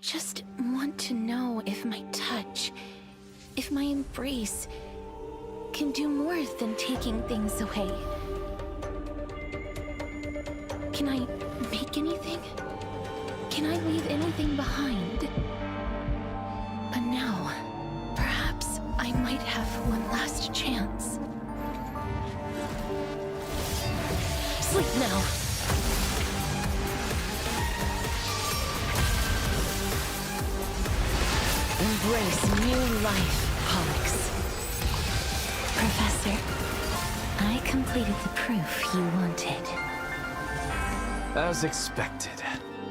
just want to know if my touch, if my embrace, can do more than taking things away. Can I make anything? Can I leave anything behind? But now, perhaps I might have one last chance. Sleep now. Embrace new life, Pollux. Professor, I completed the proof you wanted. As expected.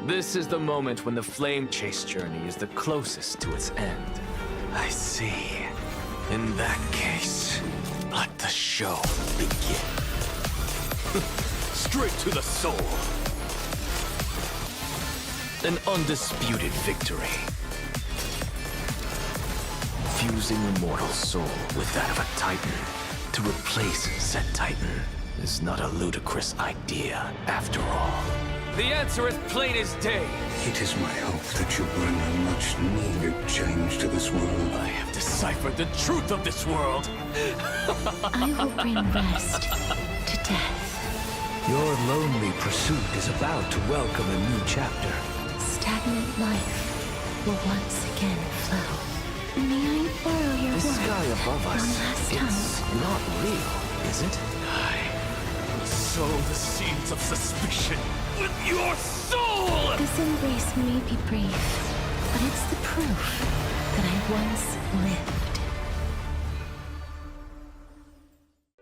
This is the moment when the flame chase journey is the closest to its end. I see. In that case, let the show begin. Straight to the soul. An undisputed victory. Fusing a mortal soul with that of a titan to replace said titan is not a ludicrous idea after all. The answer is plain as day. It is my hope that you bring a much needed change to this world. I have deciphered the truth of this world. I will bring rest to death. Your lonely pursuit is about to welcome a new chapter. Stagnant life will once again flow. May I borrow your The sky above us, it's not real, is it? I will sow the seeds of suspicion with your soul! This embrace may be brief, but it's the proof that I once lived.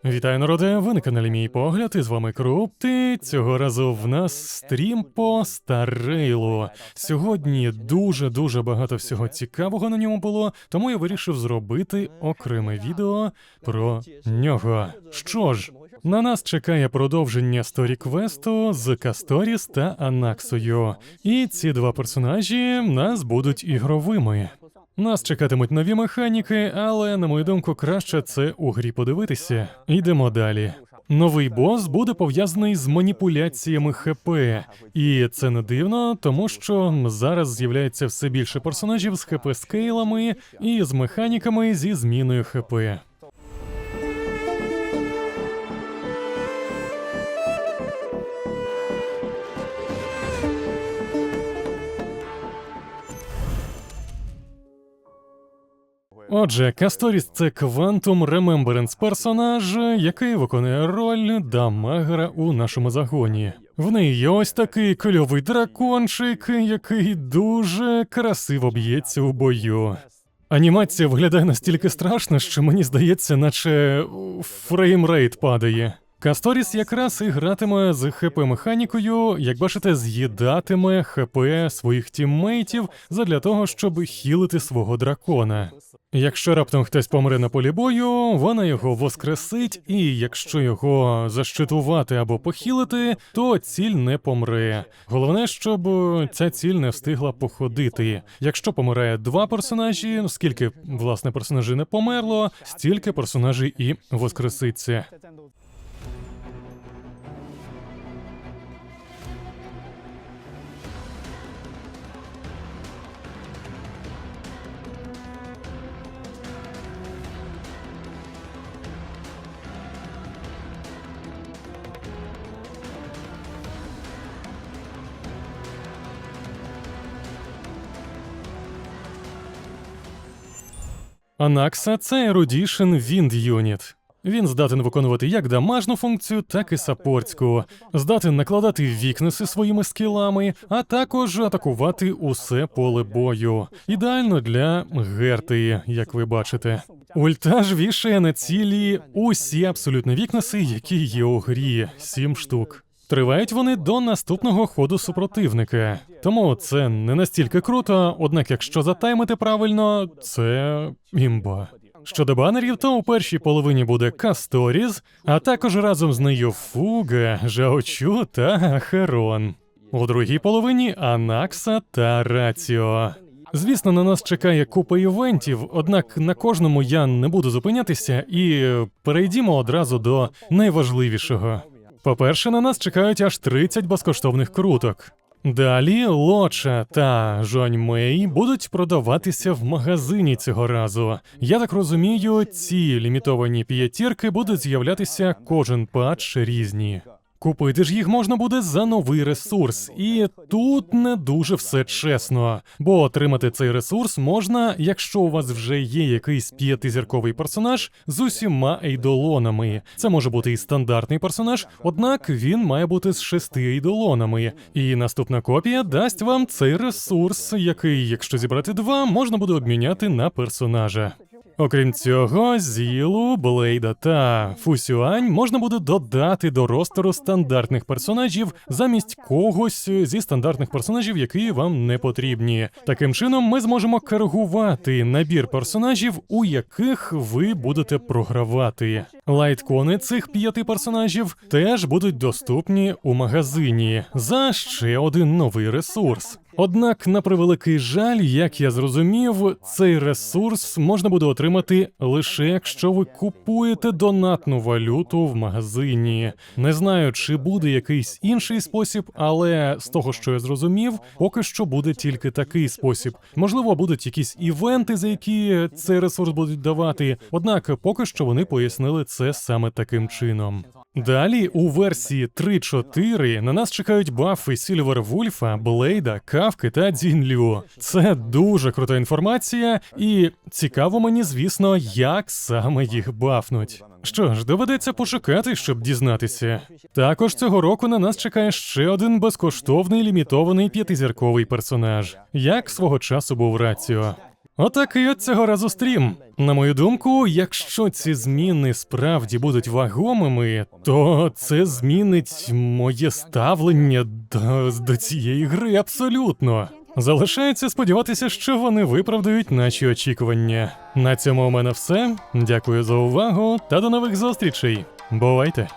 Вітаю, народи! Ви на каналі Мій Погляд, і з вами Крупти. Цього разу в нас стрім по Старрейлу. Сьогодні дуже-дуже багато всього цікавого на ньому було, тому я вирішив зробити окреме відео про нього. Що ж, на нас чекає продовження сторі-квесту з Касторіс та Анаксою. І ці два персонажі нас будуть ігровими. Нас чекатимуть нові механіки, але, на мою думку, краще це у грі подивитися. Йдемо далі. Новий бос буде пов'язаний з маніпуляціями ХП, і це не дивно, тому що зараз з'являється все більше персонажів з ХП скейлами і з механіками зі зміною ХП. Отже, Касторіс це квантум ремемберенс персонаж, який виконує роль дамагера у нашому загоні. В неї є ось такий кльовий дракончик, який дуже красиво б'ється у бою. Анімація виглядає настільки страшно, що мені здається, наче фреймрейт падає. Касторіс якраз і гратиме з ХП механікою, як бачите, з'їдатиме ХП своїх тіммейтів задля того, щоб хілити свого дракона. Якщо раптом хтось помре на полі бою, вона його воскресить, і якщо його защитувати або похилити, то ціль не помре. Головне, щоб ця ціль не встигла походити. Якщо помирає два персонажі, скільки власне персонажі не померло, стільки персонажей і воскреситься. Анакса це Erudition Wind Unit. Він здатен виконувати як дамажну функцію, так і саппортську. Здатен накладати вікнеси своїми скілами, а також атакувати усе поле бою. Ідеально для герти, як ви бачите. Ульта ж вішає на цілі усі абсолютно вікнеси, які є у грі, сім штук. Тривають вони до наступного ходу супротивника. Тому це не настільки круто, однак, якщо затаймити правильно, це імба. Щодо банерів, то у першій половині буде Касторіз, а також разом з нею Фуга, Жаочу та Херон. У другій половині Анакса та Раціо. Звісно, на нас чекає купа івентів, однак на кожному я не буду зупинятися і перейдімо одразу до найважливішого. По-перше, на нас чекають аж 30 безкоштовних круток. Далі Лоча та Жонь Мей будуть продаватися в магазині цього разу. Я так розумію, ці лімітовані п'ятірки будуть з'являтися кожен патч різні. Купити ж їх можна буде за новий ресурс, і тут не дуже все чесно. Бо отримати цей ресурс можна, якщо у вас вже є якийсь п'ятизірковий персонаж з усіма ейдолонами. Це може бути і стандартний персонаж, однак він має бути з шести ейдолонами. І наступна копія дасть вам цей ресурс, який, якщо зібрати два, можна буде обміняти на персонажа. Окрім цього, Зілу, Блейда та Фусюань можна буде додати до ростеру стандартних персонажів замість когось зі стандартних персонажів, які вам не потрібні. Таким чином, ми зможемо коригувати набір персонажів, у яких ви будете програвати. Лайткони цих п'яти персонажів теж будуть доступні у магазині за ще один новий ресурс. Однак, на превеликий жаль, як я зрозумів, цей ресурс можна буде отримати лише якщо ви купуєте донатну валюту в магазині. Не знаю, чи буде якийсь інший спосіб, але з того, що я зрозумів, поки що буде тільки такий спосіб. Можливо, будуть якісь івенти, за які цей ресурс будуть давати. Однак, поки що вони пояснили це саме таким чином. Далі у версії 3.4 на нас чекають бафи Сільвер Вульфа, Блейда, Кавки та Дзінлю. Це дуже крута інформація, і цікаво мені, звісно, як саме їх бафнуть. Що ж, доведеться пошукати, щоб дізнатися. Також цього року на нас чекає ще один безкоштовний лімітований п'ятизірковий персонаж, як свого часу був Раціо. Отакий от цього разу стрім. На мою думку, якщо ці зміни справді будуть вагомими, то це змінить моє ставлення до, до цієї гри абсолютно. Залишається сподіватися, що вони виправдають наші очікування. На цьому у мене все. Дякую за увагу та до нових зустрічей. Бувайте!